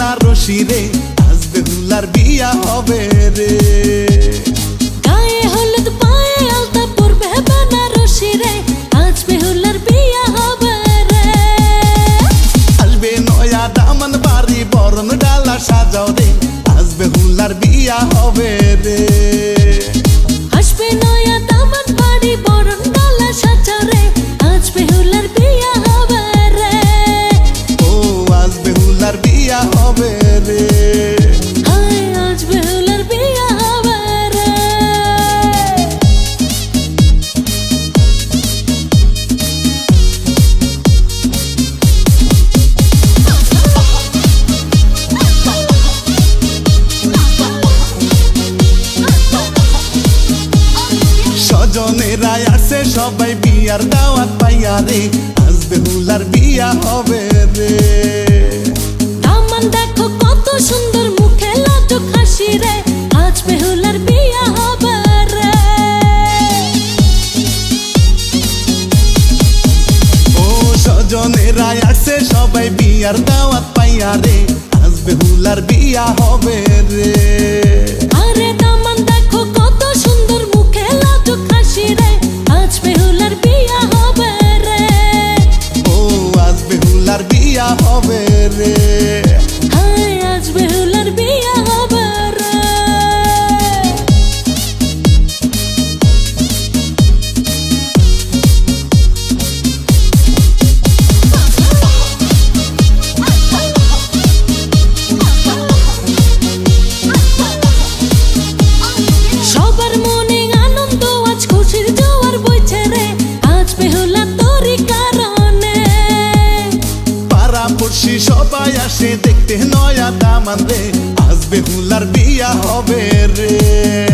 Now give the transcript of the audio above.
হাসি রে আজ বেহুলার বিয়া হবে রে। গায়ে হলুদ পায়ে আলতা পরবে বেনারসি রে আজ বেহুলার বিয়া হবে রে। আসবে নয়া দামন বাড়ি বরণ ডালা সাজাও রে আজ বেহুলার বিয়া হবে রে। স্বজনেরা আসছে সবাই বিয়ার দাওয়াত পাইয়া রে। আজ বেহুলার বিয়া হবে রে। দামান দেখো কত সুন্দর মুখে লাজুক হাসি রে। আজ বেহুলার বিয়া হবে রে। ও স্বজনেরা আসছে সবাই বিয়ার দাওয়াত পাইয়া রে। আজ বেহুলার বিয়া হবে রে। আমার রে আজ বেহুলার বিয়া হবে রে।